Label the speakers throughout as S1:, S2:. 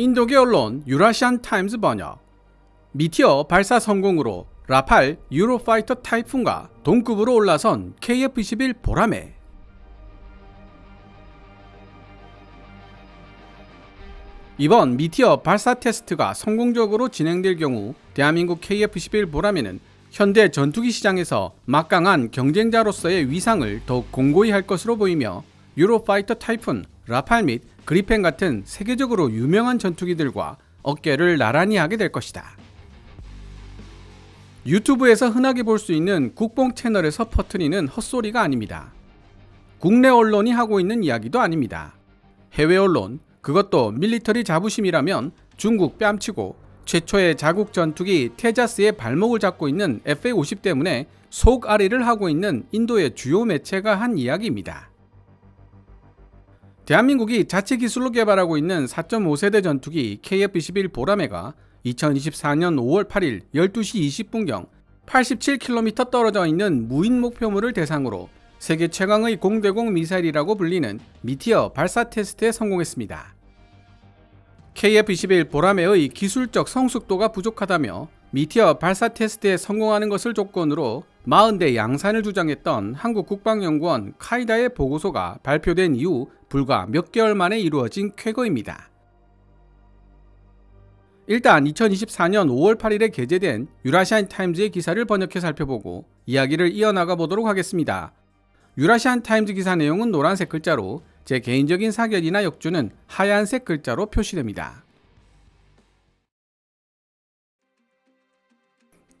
S1: 인도계 언론 유라시안 타임즈 번역. 미티어 발사 성공으로 라팔 유로파이터 타이푼과 동급으로 올라선 KF-21 보라매 이번 미티어 발사 테스트가 성공적으로 진행될 경우 대한민국 KF-11 보라매는 현대 전투기 시장에서 막강한 경쟁자로서의 위상을 더욱 공고히 할 것으로 보이며 유로파이터 타이푼, 라팔 및 그리펜 같은 세계적으로 유명한 전투기들과 어깨를 나란히 하게 될 것이다. 유튜브에서 흔하게 볼 수 있는 국뽕 채널에서 퍼트리는 헛소리가 아닙니다. 국내 언론이 하고 있는 이야기도 아닙니다. 해외 언론, 그것도 밀리터리 자부심이라면 중국 뺨치고 최초의 자국 전투기 테자스의 발목을 잡고 있는 FA-50 때문에 속앓이를 하고 있는 인도의 주요 매체가 한 이야기입니다. 대한민국이 자체 기술로 개발하고 있는 4.5세대 전투기 KF-21 보라매가 2024년 5월 8일 12시 20분경 87km 떨어져 있는 무인 목표물을 대상으로 세계 최강의 공대공 미사일이라고 불리는 미티어 발사 테스트에 성공했습니다. KF-21 보라매의 기술적 성숙도가 부족하다며 미티어 발사 테스트에 성공하는 것을 조건으로 40대 양산을 주장했던 한국 국방연구원 카이다의 보고서가 발표된 이후 불과 몇 개월 만에 이루어진 쾌거입니다. 일단 2024년 5월 8일에 게재된 유라시안 타임즈의 기사를 번역해 살펴보고 이야기를 이어나가 보도록 하겠습니다. 유라시안 타임즈 기사 내용은 노란색 글자로 제 개인적인 사견이나 역주는 하얀색 글자로 표시됩니다.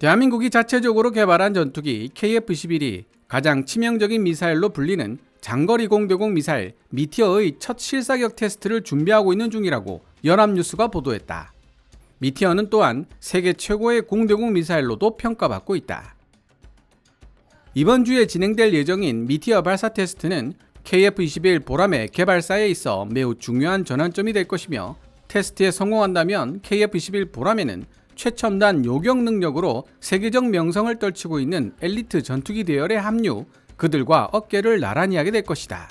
S1: 대한민국이 자체적으로 개발한 전투기 KF-21이 가장 치명적인 미사일로 불리는 장거리 공대공 미사일 미티어의 첫 실사격 테스트를 준비하고 있는 중이라고 연합뉴스가 보도했다. 미티어는 또한 세계 최고의 공대공 미사일로도 평가받고 있다. 이번 주에 진행될 예정인 미티어 발사 테스트는 KF-21 보람의 개발사에 있어 매우 중요한 전환점이 될 것이며 테스트에 성공한다면 KF-21 보람에는 최첨단 요격 능력으로 세계적 명성을 떨치고 있는 엘리트 전투기 대열에 합류, 그들과 어깨를 나란히 하게 될 것이다.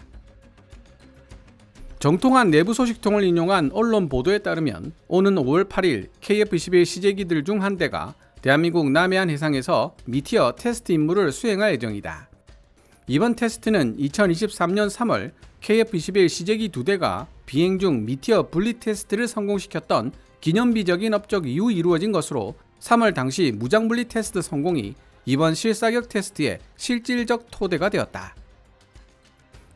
S1: 정통한 내부 소식통을 인용한 언론 보도에 따르면 오는 5월 8일 KF-21 시제기들 중 한 대가 대한민국 남해안 해상에서 미티어 테스트 임무를 수행할 예정이다. 이번 테스트는 2023년 3월 KF-21 시제기 두 대가 비행 중 미티어 분리 테스트를 성공시켰던 기념비적인 업적 이후 이루어진 것으로 3월 당시 무장 분리 테스트 성공이 이번 실사격 테스트의 실질적 토대가 되었다.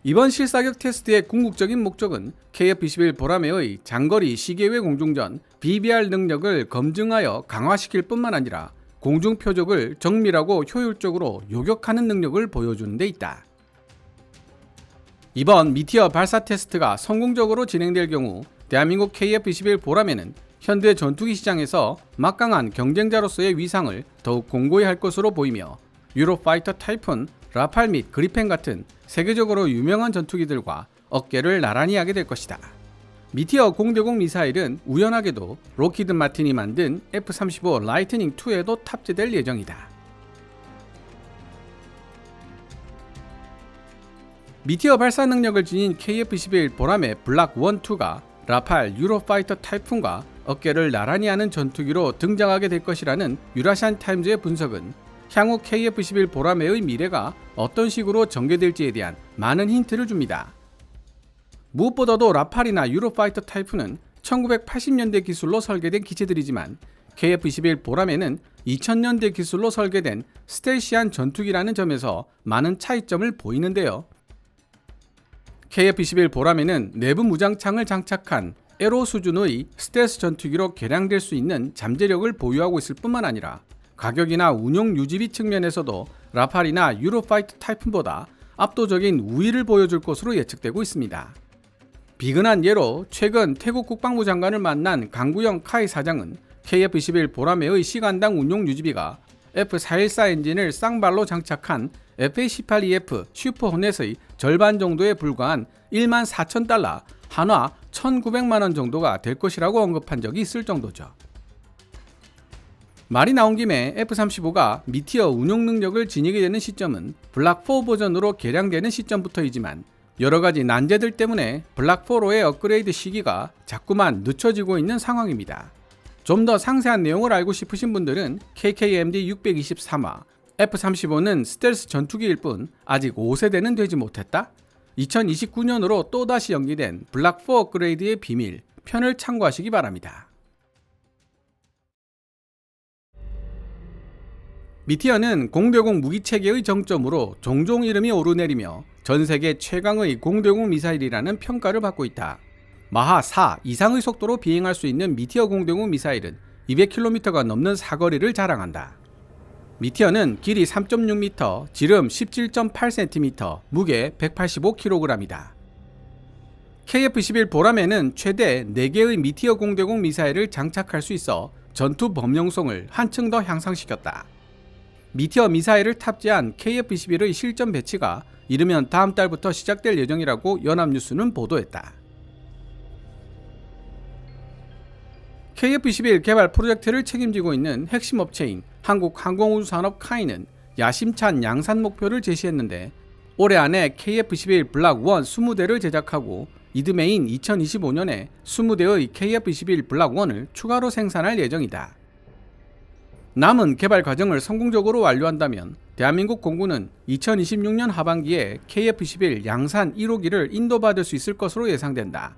S1: 이번 실사격 테스트의 궁극적인 목적은 KF-21 보라매의 장거리 시계외 공중전 BBR 능력을 검증하여 강화시킬 뿐만 아니라 공중 표적을 정밀하고 효율적으로 요격하는 능력을 보여주는 데 있다. 이번 미티어 발사 테스트가 성공적으로 진행될 경우 대한민국 KF-21 보라매는 현대 전투기 시장에서 막강한 경쟁자로서의 위상을 더욱 공고히 할 것으로 보이며 유로파이터 타이푼, 라팔 및 그리펜 같은 세계적으로 유명한 전투기들과 어깨를 나란히 하게 될 것이다. 미티어 공대공 미사일은 우연하게도 로키드 마틴이 만든 F-35 라이트닝 2에도 탑재될 예정이다. 미티어 발사 능력을 지닌 KF-21 보람의 블락 1, 2가 라팔 유로파이터 타이푼과 어깨를 나란히 하는 전투기로 등장하게 될 것이라는 유라시안 타임즈의 분석은 향후 KF-21 보라매의 미래가 어떤 식으로 전개될지에 대한 많은 힌트를 줍니다. 무엇보다도 라팔이나 유로파이터 타이프는 1980년대 기술로 설계된 기체들이지만 KF-21 보라매는 2000년대 기술로 설계된 스텔시한 전투기라는 점에서 많은 차이점을 보이는데요. KF-21 보라매는 내부 무장창을 장착한 에로 수준의 스텔스 전투기로 개량될 수 있는 잠재력을 보유하고 있을 뿐만 아니라 가격이나 운용 유지비 측면에서도 라팔이나 유로파이트 타이푼보다 압도적인 우위를 보여줄 것으로 예측되고 있습니다. 비근한 예로 최근 태국 국방부 장관을 만난 강구영 카이 사장은 KF-21 보라매의 시간당 운용 유지비가 F414 엔진을 쌍발로 장착한 FA18EF 슈퍼 호넷의 절반 정도에 불과한 1만 4천 달러, 한화 1,900만 원 정도가 될 것이라고 언급한 적이 있을 정도죠. 말이 나온 김에 F-35가 미티어 운용 능력을 지니게 되는 시점은 블락 4 버전으로 개량되는 시점부터이지만 여러 가지 난제들 때문에 블락4로의 업그레이드 시기가 자꾸만 늦춰지고 있는 상황입니다. 좀 더 상세한 내용을 알고 싶으신 분들은 KKMD 623화 F-35는 스텔스 전투기일 뿐 아직 5세대는 되지 못했다? 2029년으로 또다시 연기된 블락4 업그레이드의 비밀 편을 참고하시기 바랍니다. 미티어는 공대공 무기 체계의 정점으로 종종 이름이 오르내리며 전 세계 최강의 공대공 미사일이라는 평가를 받고 있다. 마하 4 이상의 속도로 비행할 수 있는 미티어 공대공 미사일은 200km가 넘는 사거리를 자랑한다. 미티어는 길이 3.6m, 지름 17.8cm, 무게 185kg이다. KF-11 보람에는 최대 4개의 미티어 공대공 미사일을 장착할 수 있어 전투 범용성을 한층 더 향상시켰다. 미티어 미사일을 탑재한 KF-21의 실전 배치가 이르면 다음 달부터 시작될 예정이라고 연합뉴스는 보도했다. KF-21 개발 프로젝트를 책임지고 있는 핵심 업체인 한국 항공우주산업 카이는 야심찬 양산 목표를 제시했는데 올해 안에 KF-21 블락 1 20대를 제작하고 이듬해인 2025년에 20대의 KF-21 블락 1을 추가로 생산할 예정이다. 남은 개발 과정을 성공적으로 완료한다면 대한민국 공군은 2026년 하반기에 KF-21 양산 1호기를 인도받을 수 있을 것으로 예상된다.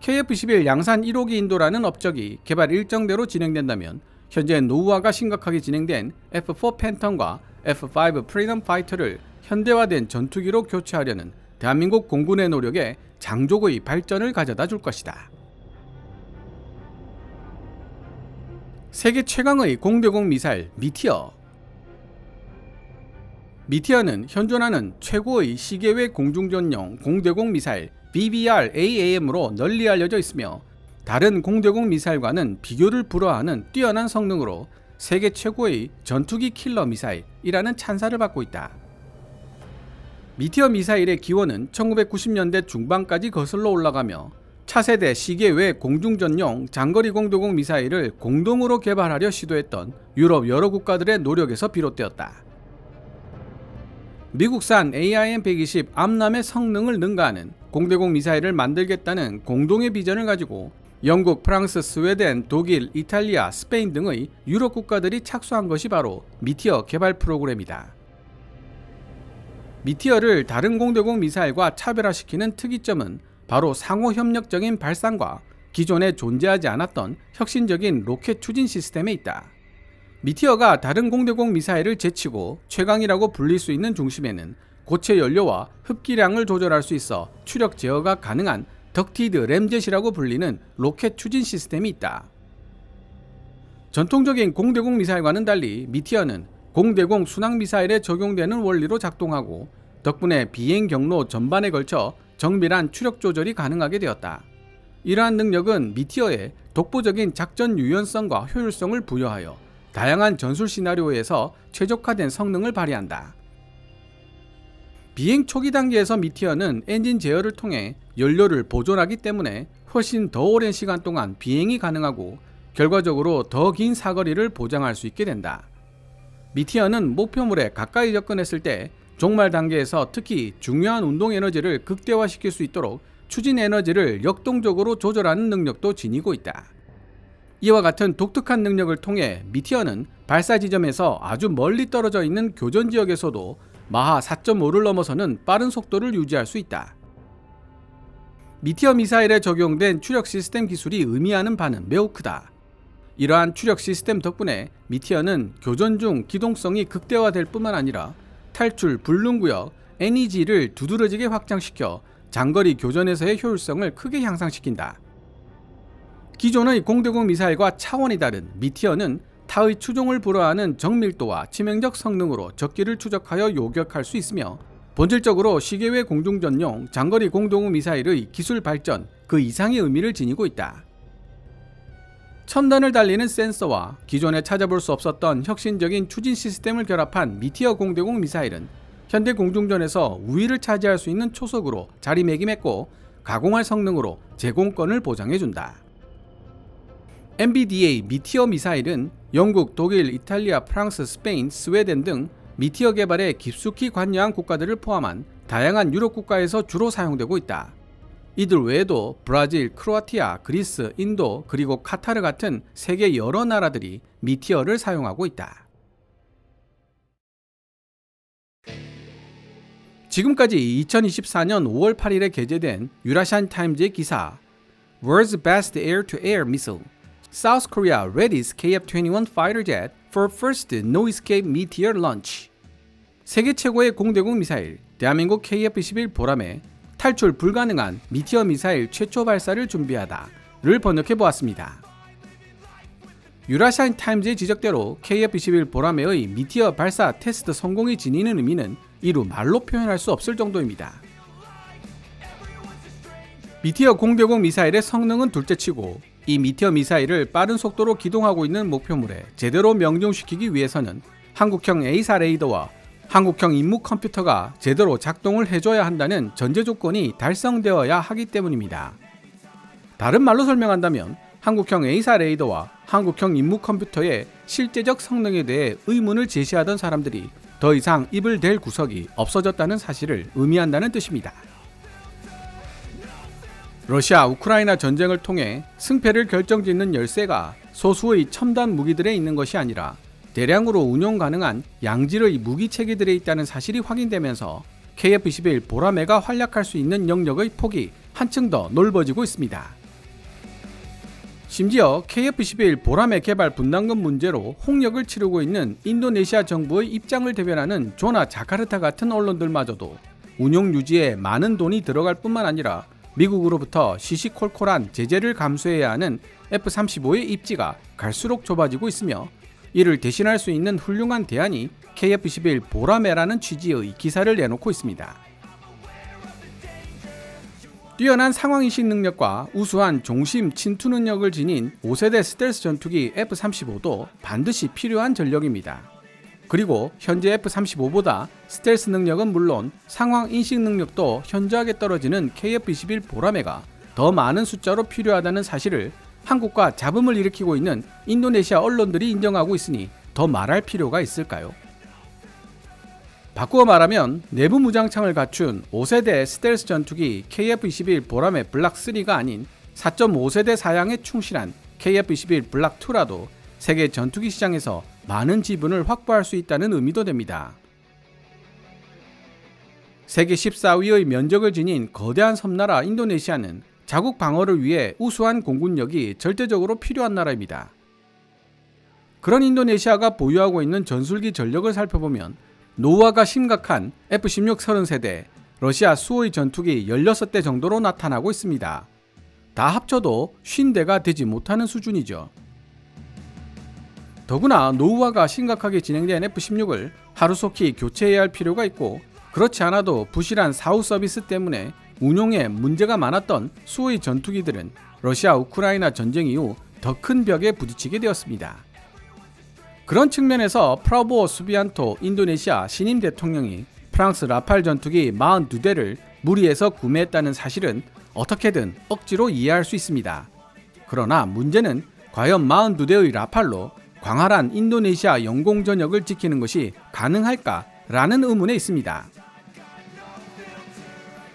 S1: KF-11 양산 1호기 인도라는 업적이 개발 일정대로 진행된다면 현재 노후화가 심각하게 진행된 F4 팬텀과 F5 프리덤 파이터를 현대화된 전투기로 교체하려는 대한민국 공군의 노력에 장족의 발전을 가져다 줄 것이다. 세계 최강의 공대공 미사일 미티어 미티어는 현존하는 최고의 시계외 공중전용 공대공 미사일 BBR-AAM으로 널리 알려져 있으며 다른 공대공 미사일과는 비교를 불허하는 뛰어난 성능으로 세계 최고의 전투기 킬러 미사일이라는 찬사를 받고 있다. 미티어 미사일의 기원은 1990년대 중반까지 거슬러 올라가며 차세대 시계 외 공중전용 장거리 공대공 미사일을 공동으로 개발하려 시도했던 유럽 여러 국가들의 노력에서 비롯되었다. 미국산 AIM-120 암람의 성능을 능가하는 공대공 미사일을 만들겠다는 공동의 비전을 가지고 영국, 프랑스, 스웨덴, 독일, 이탈리아, 스페인 등의 유럽 국가들이 착수한 것이 바로 미티어 개발 프로그램이다. 미티어를 다른 공대공 미사일과 차별화시키는 특이점은 바로 상호 협력적인 발상과 기존에 존재하지 않았던 혁신적인 로켓 추진 시스템에 있다. 미티어가 다른 공대공 미사일을 제치고 최강이라고 불릴 수 있는 중심에는 고체 연료와 흡기량을 조절할 수 있어 추력 제어가 가능한 덕티드 램젯이라고 불리는 로켓 추진 시스템이 있다. 전통적인 공대공 미사일과는 달리 미티어는 공대공 순항 미사일에 적용되는 원리로 작동하고 덕분에 비행 경로 전반에 걸쳐 정밀한 추력 조절이 가능하게 되었다. 이러한 능력은 미티어에 독보적인 작전 유연성과 효율성을 부여하여 다양한 전술 시나리오에서 최적화된 성능을 발휘한다. 비행 초기 단계에서 미티어는 엔진 제어를 통해 연료를 보존하기 때문에 훨씬 더 오랜 시간 동안 비행이 가능하고 결과적으로 더 긴 사거리를 보장할 수 있게 된다. 미티어는 목표물에 가까이 접근했을 때 종말 단계에서 특히 중요한 운동 에너지를 극대화시킬 수 있도록 추진 에너지를 역동적으로 조절하는 능력도 지니고 있다. 이와 같은 독특한 능력을 통해 미티어는 발사 지점에서 아주 멀리 떨어져 있는 교전 지역에서도 마하 4.5를 넘어서는 빠른 속도를 유지할 수 있다. 미티어 미사일에 적용된 추력 시스템 기술이 의미하는 바는 매우 크다. 이러한 추력 시스템 덕분에 미티어는 교전 중 기동성이 극대화될 뿐만 아니라 탈출, 불능구역, NEG를 두드러지게 확장시켜 장거리 교전에서의 효율성을 크게 향상시킨다. 기존의 공대공 미사일과 차원이 다른 미티어는 타의 추종을 불허하는 정밀도와 치명적 성능으로 적기를 추적하여 요격할 수 있으며 본질적으로 시계외 공중전용 장거리 공동우 미사일의 기술 발전 그 이상의 의미를 지니고 있다. 첨단을 달리는 센서와 기존에 찾아볼 수 없었던 혁신적인 추진 시스템을 결합한 미티어 공대공 미사일은 현대 공중전에서 우위를 차지할 수 있는 초석으로 자리매김했고 가공할 성능으로 제공권을 보장해준다. MBDA 미티어 미사일은 영국, 독일, 이탈리아, 프랑스, 스페인, 스웨덴 등 미티어 개발에 깊숙이 관여한 국가들을 포함한 다양한 유럽 국가에서 주로 사용되고 있다. 이들 외에도 브라질, 크로아티아, 그리스, 인도, 그리고 카타르 같은 세계 여러 나라들이 미티어를 사용하고 있다. 지금까지 2024년 5월 8일에 게재된 유라시안 타임즈의 기사 World's Best Air-to-Air Missile South Korea readies KF-21 fighter jet for first no-escape meteor launch 세계 최고의 공대공 미사일 대한민국 KF-21 보람에 탈출 불가능한 미티어 미사일 최초 발사를 준비하다를 번역해 보았습니다. 유라시안 타임즈의 지적대로 KF-21 보라매의 미티어 발사 테스트 성공이 지니는 의미는 이루 말로 표현할 수 없을 정도입니다. 미티어 공대공 미사일의 성능은 둘째치고 이 미티어 미사일을 빠른 속도로 기동하고 있는 목표물에 제대로 명중시키기 위해서는 한국형 A사 레이더와 한국형 임무 컴퓨터가 제대로 작동을 해줘야 한다는 전제 조건이 달성되어야 하기 때문입니다. 다른 말로 설명한다면 한국형 A사 레이더와 한국형 임무 컴퓨터의 실제적 성능에 대해 의문을 제시하던 사람들이 더 이상 입을 댈 구석이 없어졌다는 사실을 의미한다는 뜻입니다. 러시아 우크라이나 전쟁을 통해 승패를 결정짓는 열쇠가 소수의 첨단 무기들에 있는 것이 아니라 대량으로 운용 가능한 양질의 무기 체계들에 있다는 사실이 확인되면서 KF-21 보라매가 활약할 수 있는 영역의 폭이 한층 더 넓어지고 있습니다. 심지어 KF-21 보라매 개발 분담금 문제로 홍역을 치르고 있는 인도네시아 정부의 입장을 대변하는 조나 자카르타 같은 언론들마저도 운용 유지에 많은 돈이 들어갈 뿐만 아니라 미국으로부터 시시콜콜한 제재를 감수해야 하는 F-35의 입지가 갈수록 좁아지고 있으며 이를 대신할 수 있는 훌륭한 대안이 KF-21 보라매라는 취지의 기사를 내놓고 있습니다. 뛰어난 상황인식 능력과 우수한 종심 침투 능력을 지닌 5세대 스텔스 전투기 F-35도 반드시 필요한 전력입니다. 그리고 현재 F-35보다 스텔스 능력은 물론 상황 인식 능력도 현저하게 떨어지는 KF-21 보라매가 더 많은 숫자로 필요하다는 사실을 한국과 잡음을 일으키고 있는 인도네시아 언론들이 인정하고 있으니 더 말할 필요가 있을까요? 바꾸어 말하면 내부 무장창을 갖춘 5세대 스텔스 전투기 KF-21 보람의 블락3가 아닌 4.5세대 사양에 충실한 KF-21 블락2라도 세계 전투기 시장에서 많은 지분을 확보할 수 있다는 의미도 됩니다. 세계 14위의 면적을 지닌 거대한 섬나라 인도네시아는 자국 방어를 위해 우수한 공군력이 절대적으로 필요한 나라입니다. 그런 인도네시아가 보유하고 있는 전술기 전력을 살펴보면 노후화가 심각한 F-16 30세대, 러시아 수호의 전투기 16대 정도로 나타나고 있습니다. 다 합쳐도 50대가 되지 못하는 수준이죠. 더구나 노후화가 심각하게 진행된 F-16을 하루속히 교체해야 할 필요가 있고 그렇지 않아도 부실한 사후 서비스 때문에 운용에 문제가 많았던 수호의 전투기들은 러시아 우크라이나 전쟁 이후 더 큰 벽에 부딪히게 되었습니다. 그런 측면에서 프라보어 수비안토 인도네시아 신임 대통령이 프랑스 라팔 전투기 42대를 무리해서 구매했다는 사실은 어떻게든 억지로 이해할 수 있습니다. 그러나 문제는 과연 42대의 라팔로 광활한 인도네시아 영공 전역을 지키는 것이 가능할까라는 의문에 있습니다.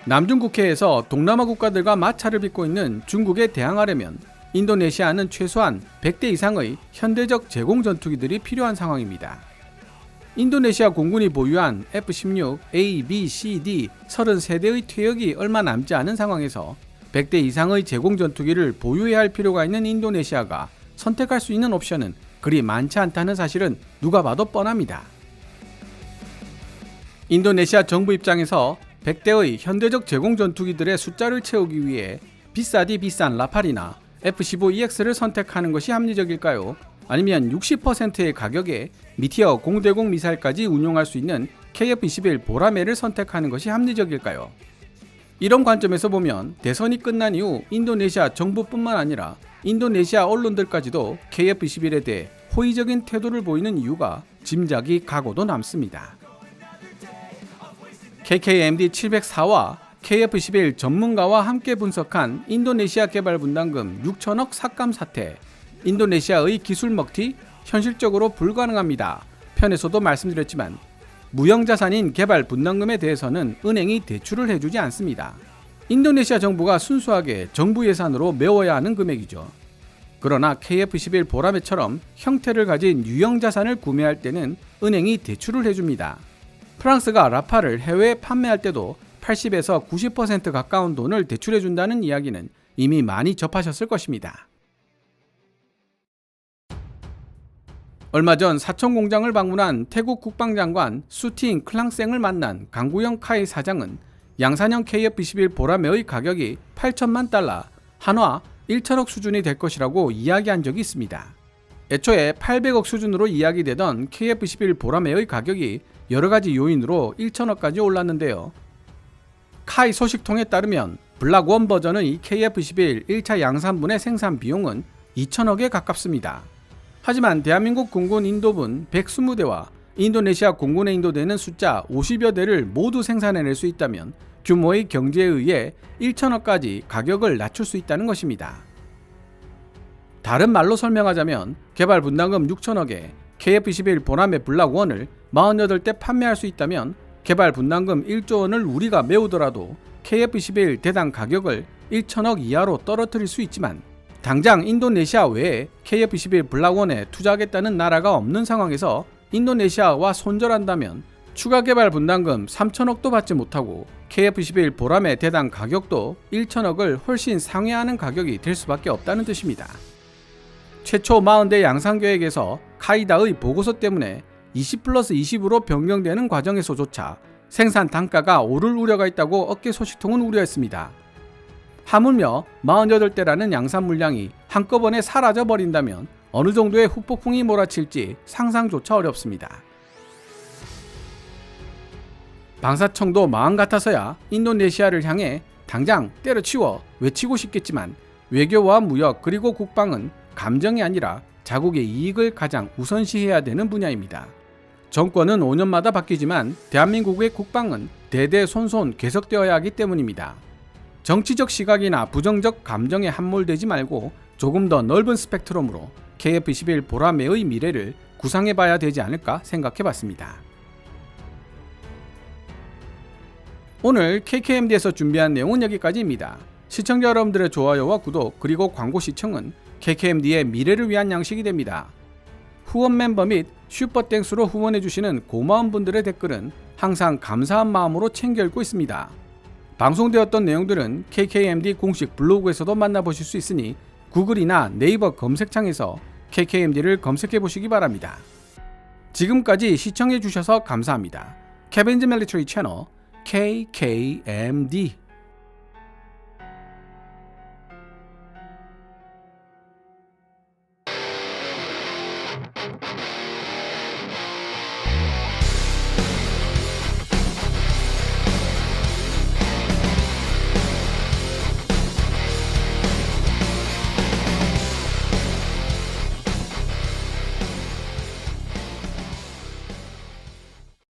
S1: 남중국해에서 동남아 국가들과 마찰을 빚고 있는 중국에 대항하려면 인도네시아는 최소한 100대 이상의 현대적 제공 전투기들이 필요한 상황입니다. 인도네시아 공군이 보유한 F-16 A, B, C, D 33대의 퇴역이 얼마 남지 않은 상황에서 100대 이상의 제공 전투기를 보유해야 할 필요가 있는 인도네시아가 선택할 수 있는 옵션은 그리 많지 않다는 사실은 누가 봐도 뻔합니다. 인도네시아 정부 입장에서 100대의 현대적 제공 전투기들의 숫자를 채우기 위해 비싸디 비싼 라팔이나 F-15EX를 선택하는 것이 합리적일까요? 아니면 60%의 가격에 미티어 공대공 미사일까지 운용할 수 있는 KF-21 보라매를 선택하는 것이 합리적일까요? 이런 관점에서 보면 대선이 끝난 이후 인도네시아 정부뿐만 아니라 인도네시아 언론들까지도 KF-21에 대해 호의적인 태도를 보이는 이유가 짐작이 가고도 남습니다. KKMD 704와 KF-11 전문가와 함께 분석한 인도네시아 개발 분담금 6천억 삭감 사태, 인도네시아의 기술 먹튀 현실적으로 불가능합니다. 편에서도 말씀드렸지만 무형자산인 개발 분담금에 대해서는 은행이 대출을 해주지 않습니다. 인도네시아 정부가 순수하게 정부 예산으로 메워야 하는 금액이죠. 그러나 KF11 보라매처럼 형태를 가진 유형 자산을 구매할 때는 은행이 대출을 해줍니다. 프랑스가 라파를 해외에 판매할 때도 80에서 90% 가까운 돈을 대출해준다는 이야기는 이미 많이 접하셨을 것입니다. 얼마 전 사천 공장을 방문한 태국 국방장관 수틴 클랑생을 만난 강구영 카이 사장은 양산형 KF-21 보라매의 가격이 8천만 달러, 한화 1천억 수준이 될 것이라고 이야기한 적이 있습니다. 애초에 800억 수준으로 이야기되던 KF-21 보라매의 가격이 여러 가지 요인으로 1천억까지 올랐는데요. 카이 소식통에 따르면 블락 원 버전의 KF-21 1차 양산분의 생산 비용은 2천억에 가깝습니다. 하지만 대한민국 공군 인도분 120대와 인도네시아 공군에 인도되는 숫자 50여 대를 모두 생산해낼 수 있다면 규모의 경제에 의해 1천억까지 가격을 낮출 수 있다는 것입니다. 다른 말로 설명하자면 개발 분담금 6천억에 KF-21 보람의 블락 1을 48대 판매할 수 있다면 개발 분담금 1조 원을 우리가 메우더라도 KF-21 대당 가격을 1천억 이하로 떨어뜨릴 수 있지만 당장 인도네시아 외에 KF-21 블락원에 투자하겠다는 나라가 없는 상황에서 인도네시아와 손절한다면 추가 개발 분담금 3천억도 받지 못하고 KF-21 보람의 대당 가격도 1천억을 훨씬 상회하는 가격이 될 수밖에 없다는 뜻입니다. 최초 40대 양산 계획에서 카이다의 보고서 때문에 20 플러스 20으로 변경되는 과정에서조차 생산 단가가 오를 우려가 있다고 업계 소식통은 우려했습니다. 하물며 48대라는 양산 물량이 한꺼번에 사라져 버린다면 어느 정도의 후폭풍이 몰아칠지 상상조차 어렵습니다. 방사청도 마음 같아서야 인도네시아를 향해 당장 때려치워 외치고 싶겠지만 외교와 무역 그리고 국방은 감정이 아니라 자국의 이익을 가장 우선시해야 되는 분야입니다. 정권은 5년마다 바뀌지만 대한민국의 국방은 대대손손 계속되어야 하기 때문입니다. 정치적 시각이나 부정적 감정에 함몰되지 말고 조금 더 넓은 스펙트럼으로 KF-21 보라매의 미래를 구상해 봐야 되지 않을까 생각해 봤습니다. 오늘 KKMD에서 준비한 내용은 여기까지입니다. 시청자 여러분들의 좋아요와 구독 그리고 광고 시청은 KKMD의 미래를 위한 양식이 됩니다. 후원 멤버 및 슈퍼땡스로 후원해주시는 고마운 분들의 댓글은 항상 감사한 마음으로 챙겨 읽고 있습니다. 방송되었던 내용들은 KKMD 공식 블로그에서도 만나보실 수 있으니 구글이나 네이버 검색창에서 KKMD를 검색해 보시기 바랍니다. 지금까지 시청해 주셔서 감사합니다. 케빈즈 멜리터리 채널 KKMD